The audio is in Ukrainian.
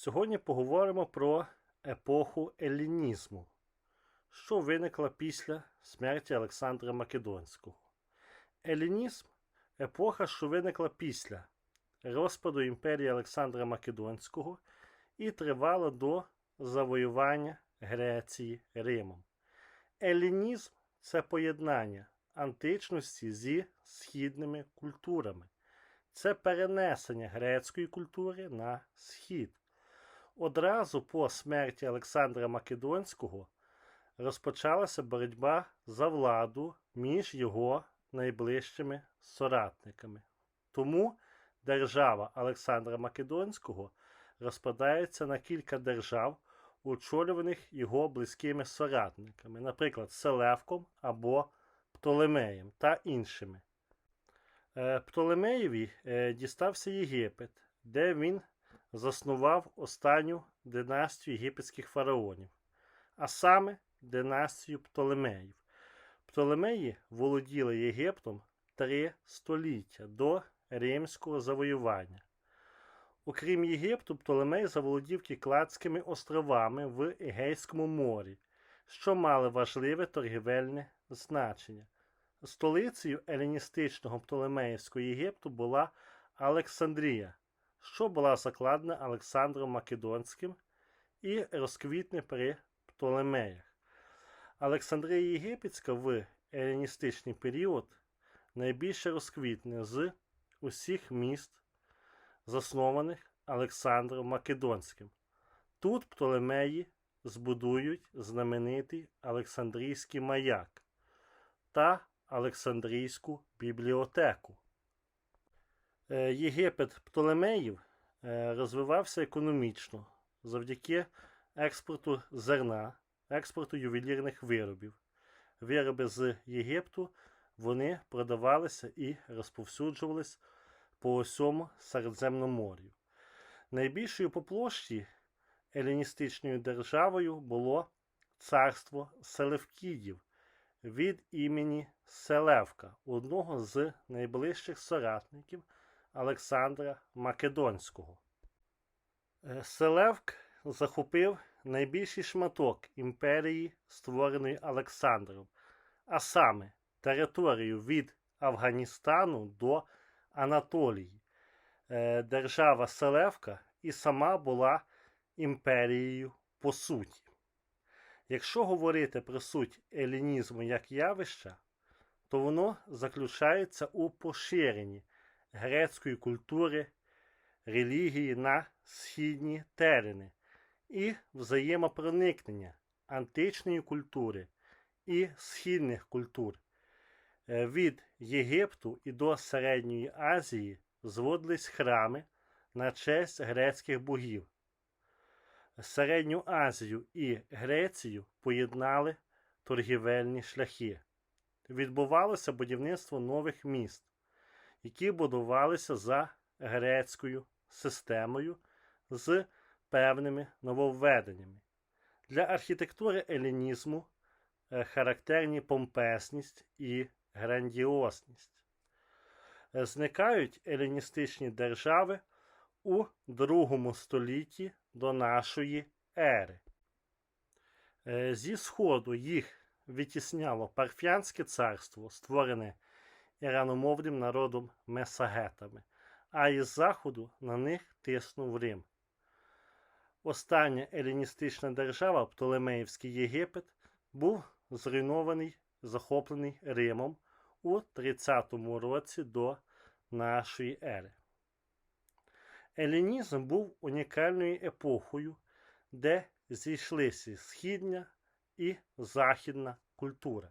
Сьогодні поговоримо про епоху елінізму, що виникла після смерті Олександра Македонського. Елінізм епоха, що виникла після розпаду імперії Олександра Македонського і тривала до завоювання Греції Римом. Елінізм це поєднання античності зі східними культурами. Це перенесення грецької культури на схід. Одразу по смерті Олександра Македонського розпочалася боротьба за владу між його найближчими соратниками. Тому держава Олександра Македонського розпадається на кілька держав, очолюваних його близькими соратниками, наприклад, Селевком або Птолемеєм та іншими. Е, Птолемеєві е, дістався Єгипет, де він заснував останню династію єгипетських фараонів, а саме династію Птолемеїв. Птолемеї володіли Єгиптом три століття до римського завоювання. Окрім Єгипту, Птолемей заволодів Кікладськими островами в Егейському морі, що мали важливе торгівельне значення. Столицею еліністичного Птолемеївського Єгипту була Олександрія, що була закладена Олександром Македонським і розквітне при Птолемеях. Олександрія Єгипетська в еліністичний період найбільше розквітне з усіх міст, заснованих Олександром Македонським. Тут Птолемеї збудують знаменитий Олександрійський маяк та Олександрійську бібліотеку. Е, Єгипет Птолемеїв е, розвивався економічно завдяки експорту зерна, експорту ювелірних виробів. Вироби з Єгипту вони продавалися і розповсюджувалися по усьому Середземномор'ю. Найбільшою по площі еліністичною державою було царство Селевкідів від імені Селевка, одного з найближчих соратників Олександра Македонського. Е, Селевк захопив найбільший шматок імперії, створеної Олександром, а саме територію від Афганістану до Анатолії. Е, Держава Селевка і сама була імперією по суті. Якщо говорити про суть елінізму як явища, то воно заключається у поширенні грецької культури, релігії на східні терени і взаємопроникнення античної культури і східних культур. Е, Від Єгипту і до Середньої Азії зводились храми на честь грецьких богів. Середню Азію і Грецію поєднали торгівельні шляхи. Відбувалося будівництво нових міст, які будувалися за грецькою системою з певними нововведеннями. Для архітектури елінізму е, характерні помпесність і грандіозність. Е, Зникають еліністичні держави у другому столітті до нашої ери. Е, Зі сходу їх витісняло Парфянське царство, створене іраномовним народом Месагетами, а із заходу на них тиснув Рим. Остання еліністична держава, Птолемеївський Єгипет, був зруйнований, захоплений Римом у 30 році до нашої ери. Елінізм був унікальною епохою, де зійшлися східня і західна культура.